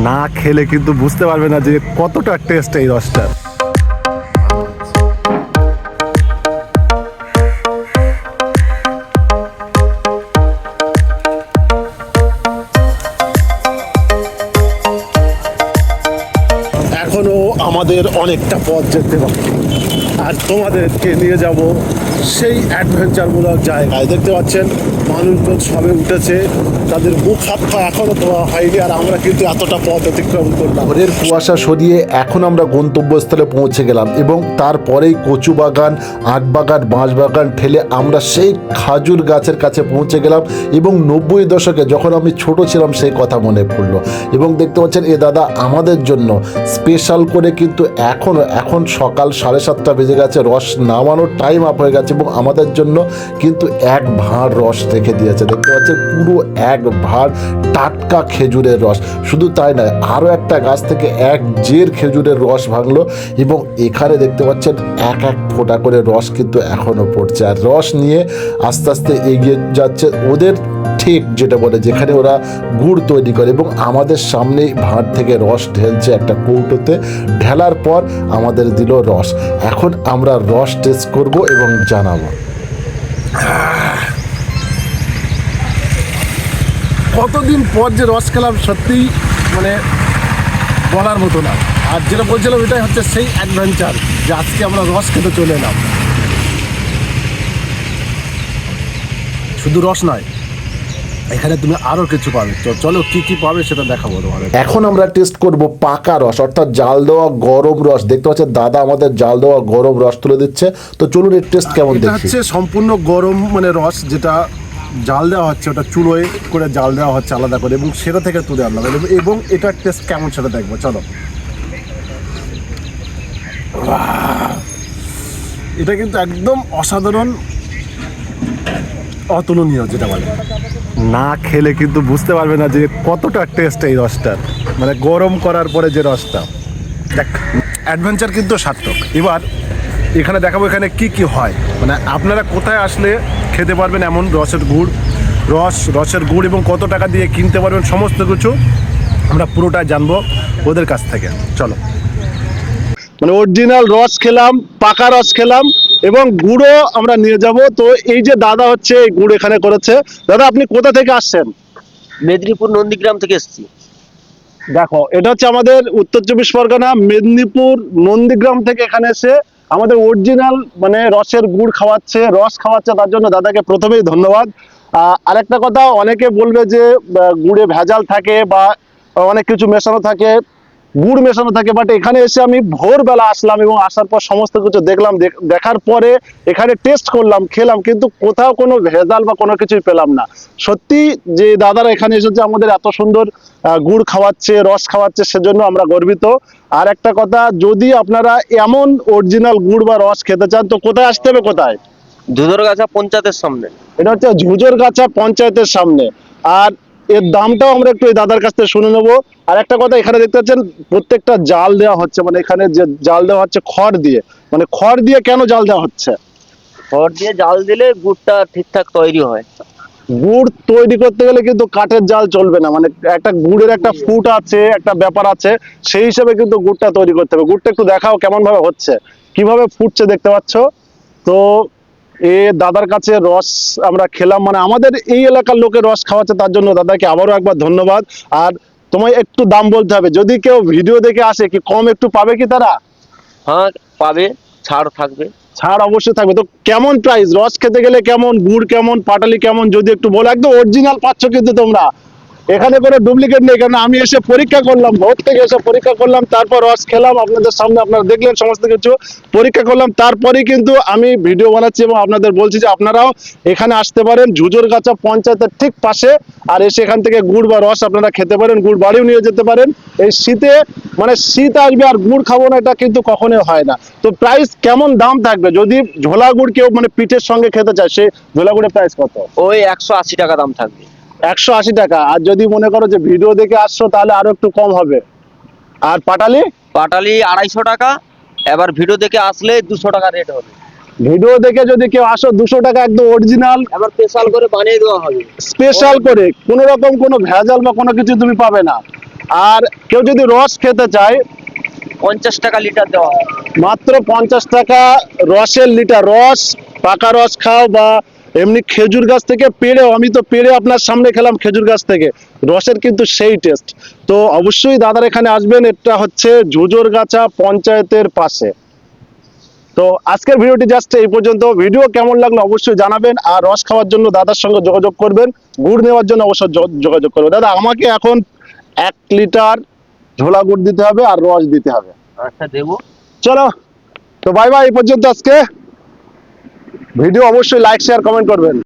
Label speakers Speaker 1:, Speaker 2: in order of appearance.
Speaker 1: না খেলে কিন্তু বুঝতে পারবে না যে কতটা টেস্ট এই রসটা এখনও আমাদের অনেকটা পথ যেতে বাকি আর তোমাদেরকে নিয়ে যাব সেই অ্যাডভেঞ্চারমূলক জায়গায়। দেখতে পাচ্ছেন মানুষজন সবে উঠেছে, তাদের মুখ হাত পা এখনও ধোয়া হয়নি, আর আমরা কিন্তু এতটা পথ অতিক্রম করলাম।
Speaker 2: ভোরের কুয়াশা সরিয়ে এখন আমরা গন্তব্যস্থলে পৌঁছে গেলাম এবং তারপরেই কচু বাগান আট বাগান বাঁশ বাগান ঠেলে আমরা সেই খাজুর গাছের কাছে পৌঁছে গেলাম এবং নব্বই দশকে যখন আমি ছোট ছিলাম সেই কথা মনে পড়ল। এবং দেখতে পাচ্ছেন, এ দাদা আমাদের জন্য স্পেশাল করে কিন্তু এখন এখন সকাল সাড়ে সাতটা বেজে গেছে, রস নামানোর টাইম আপ হয়ে গেছে এবং আমাদের জন্য কিন্তু এক ভাঁড় রস রেখে দিয়েছে। দেখতে পাচ্ছেন, পুরো এক ভাঁড় টাটকা খেজুরের রস। শুধু তাই নয় আরও একটা গাছ থেকে এক জের খেজুরের রস ভাঙলো এবং এখানে দেখতে পাচ্ছেন, এক এক ফোঁটা করে রস কিন্তু এখনও পড়ছে। আর রস নিয়ে আস্তে আস্তে এগিয়ে যাচ্ছে ওদের ঠিক, যেটা বলে, যেখানে ওরা গুড় তৈরি করে। এবং আমাদের সামনেই ভাঁড় থেকে রস ঢেলছে একটা কৌটোতে। ঢেলার পর আমাদের দিল রস। এখন আমরা রস টেস্ট করব এবং জানাব।
Speaker 1: কতদিন পর যে রস খেলাম সত্যি মানে বলার মতো না। আর যেটা বলছিলাম এটাই হচ্ছে সেই অ্যাডভেঞ্চার যে আজকে আমরা রস খেতে চলে এলাম। শুধু রস নয় এখানে তুমি আরও কিছু পাবে। চলো কি কি পাবে সেটা দেখাবো তোমাদের।
Speaker 2: এখন আমরা টেস্ট করব পাকা রস অর্থাৎ জাল দেওয়া গরম রস। দেখতে পাচ্ছেন দাদা আমাদের জাল দেওয়া গরম রস তুলে দিচ্ছে। তো চলুন এর টেস্ট কেমন দেখি।
Speaker 1: হচ্ছে সম্পূর্ণ গরম মানে রস যেটা জাল দেওয়া হচ্ছে, ওটা চুলোয় করে জাল দেওয়া হচ্ছে আলাদা করে এবং সেটা থেকে তুলে আনলাম। এবং- এটার টেস্ট কেমন সেটা দেখব, চলো। এটা কিন্তু একদম অসাধারণ অতুলনীয় যেটা বলে। না খেলে কিন্তু বুঝতে পারবে না যে কতটা টেস্ট এই রসটার। মানে গরম করার পরে যে রসটা। দেখ অ্যাডভেঞ্চার কিন্তু সার্থক। এবার এখানে দেখাবো এখানে কি কি হয়। মানে আপনারা কোথায় আসলে খেতে পারবেন এমন রসের গুড় রস রসের গুড় এবং কত টাকা দিয়ে কিনতে পারবেন সমস্ত কিছু আমরা পুরোটা জানব ওদের কাছ থেকে। চলো। মানে অরিজিনাল রস খেলাম পাকা রস খেলাম এবং গুড়ও আমরা নিয়ে যাব। তো এই যে দাদা হচ্ছে এই গুড় এখানে করেছে। দাদা আপনি কোথা থেকে আসছেন?
Speaker 3: মেদিনীপুর নন্দীগ্রাম থেকে এসেছি।
Speaker 1: দেখো এটা হচ্ছে আমাদের উত্তর চব্বিশ পরগনা মেদিনীপুর নন্দীগ্রাম থেকে এখানে এসে আমাদের অরিজিনাল মানে রসের গুড় খাওয়াচ্ছে, রস খাওয়াচ্ছে, তার জন্য দাদাকে প্রথমেই ধন্যবাদ। আরেকটা কথা, অনেকে বলবে যে গুড়ে ভেজাল থাকে বা অনেক কিছু মেশানো থাকে। গুড় মেশানো থাকে বাট এখানে এসে আমি ভোরবেলা আসলাম এবং আসার পর সমস্ত কিছু দেখলাম দেখ- দেখার পরে এখানে টেস্ট করলাম খেলাম কিন্তু কোথাও কোনো ভেজাল বা কোনো কিছুই পেলাম না। সত্যি যে দাদারা এখানে এসেছে আমাদের এত সুন্দর গুড় খাওয়াচ্ছে রস খাওয়াচ্ছে সেজন্য আমরা গর্বিত। আর একটা কথা যদি আপনারা এমন অরিজিনাল গুড় বা রস খেতে চান তো কোথায় আসতে হবে কোথায়?
Speaker 3: ধুদরগাছা পঞ্চায়েতের সামনে।
Speaker 1: এটা হচ্ছে ঝুজোর গাছা পঞ্চায়েতের সামনে। আর এর দামটাও আমরা একটু এই দাদার কাছ থেকে শুনে নেব। আর একটা কথা এখানে দেখতে পাচ্ছেন প্রত্যেকটা জাল দেওয়া হচ্ছে মানে এখানে যে জাল দেওয়া হচ্ছে খড় দিয়ে। মানে খড় দিয়ে কেন জাল দেওয়া হচ্ছে?
Speaker 3: খড় দিয়ে জাল দিলে গুড়টা ঠিকঠাক তৈরি হয়।
Speaker 1: গুড় তৈরি করতে গেলে কিন্তু কাঠের জাল চলবে না। মানে একটা গুড়ের একটা ফুট আছে একটা ব্যাপার আছে সেই হিসেবে কিন্তু গুড়টা তৈরি করতে হবে। গুড়টা একটু দেখাও কেমন ভাবে হচ্ছে। কীভাবে ফুটছে দেখতে পাচ্ছ? তো এ দাদার কাছে রস আমরা খেলাম মানে আমাদের এই এলাকার লোকে রস খাওয়াচ্ছে তার জন্য দাদাকে আবারও একবার ধন্যবাদ। আর তোমায় একটু দাম বলতে হবে যদি কেউ ভিডিও দেখে আসে কি কম একটু পাবে কি তারা?
Speaker 3: হ্যাঁ পাবে ছাড় থাকবে।
Speaker 1: ছাড় অবশ্যই থাকবে। তো কেমন প্রাইস রস খেতে গেলে কেমন গুড় কেমন পাটালি কেমন যদি একটু বলো একদম অরিজিনাল পাচ্ছ কিন্তু তোমরা। এখানে কোনো ডুপ্লিকেট নেই, কারণ আমি এসে পরীক্ষা করলাম, ভোর থেকে এসে পরীক্ষা করলাম, তারপর রস খেলাম, আপনাদের সামনে আপনারা দেখলেন সমস্ত কিছু, পরীক্ষা করলাম, তারপরেই কিন্তু আমি ভিডিও বানাচ্ছি এবং আপনাদের বলছি যে আপনারাও এখানে আসতে পারেন ঝুজোর গাছা পঞ্চায়েতের ঠিক পাশে, আর এসে এখান থেকে গুড় বা রস আপনারা খেতে পারেন, গুড় বাড়িও নিয়ে যেতে পারেন। এই শীতে মানে শীত আসবে আর গুড় খাব না, এটা কিন্তু কখনোই হয় না। তো প্রাইস কেমন দাম থাকবে? যদি ঝোলা গুড় কেউ মানে পিঠের সঙ্গে খেতে চায়, সে ঝোলা গুড়ের প্রাইস কত?
Speaker 3: ওই একশো আশি টাকা দাম থাকবে।
Speaker 1: একশো আশি টাকা। আর যদি মনে করো যে ভিডিও দেখে আসছো তাহলে আরও একটু কম হবে। আর পাটালি?
Speaker 3: পাটালি আড়াইশো টাকা এবার ভিডিও দেখে আসলে দুশো টাকা রেট হবে।
Speaker 1: ভিডিও দেখে যদি কেউ আসো দুশো টাকা একদম অরিজিনাল
Speaker 3: এবার স্পেশাল করে বানিয়ে দেওয়া হবে।
Speaker 1: স্পেশাল করে কোনো রকম কোনো ভেজাল বা কোনো কিছু তুমি পাবে না। আর কেউ যদি রস খেতে চায়
Speaker 3: পঞ্চাশ টাকা লিটার দেওয়া
Speaker 1: মাত্র পঞ্চাশ টাকা রসের লিটার রস পাকা রস খাও বা এমনি খেজুর গাছ থেকে পেড়েও আমি তো পেড়ে আপনার সামনে খেলাম খেজুর গাছ থেকে। রসের কিন্তু সেই টেস্ট তো অবশ্যই দাদার এখানে আসবেন এটা হচ্ছে ঝুজোর গাছা পঞ্চায়েতের পাশে। তো আজকের ভিডিওটি জাস্ট এই পর্যন্ত। ভিডিও কেমন লাগল অবশ্যই জানাবেন আর রস খাওয়ার জন্য দাদার সঙ্গে যোগাযোগ করবেন গুড় নেওয়ার জন্য অবশ্যই যোগাযোগ করবেন। দাদা আমাকে এখন এক লিটার ঝোলা গুড় দিতে হবে আর রস দিতে হবে।
Speaker 3: আচ্ছা দেবো।
Speaker 1: চলো তো বাই বাই এই পর্যন্ত আজকে। ভিডিও অবশ্যই লাইক শেয়ার কমেন্ট করবেন।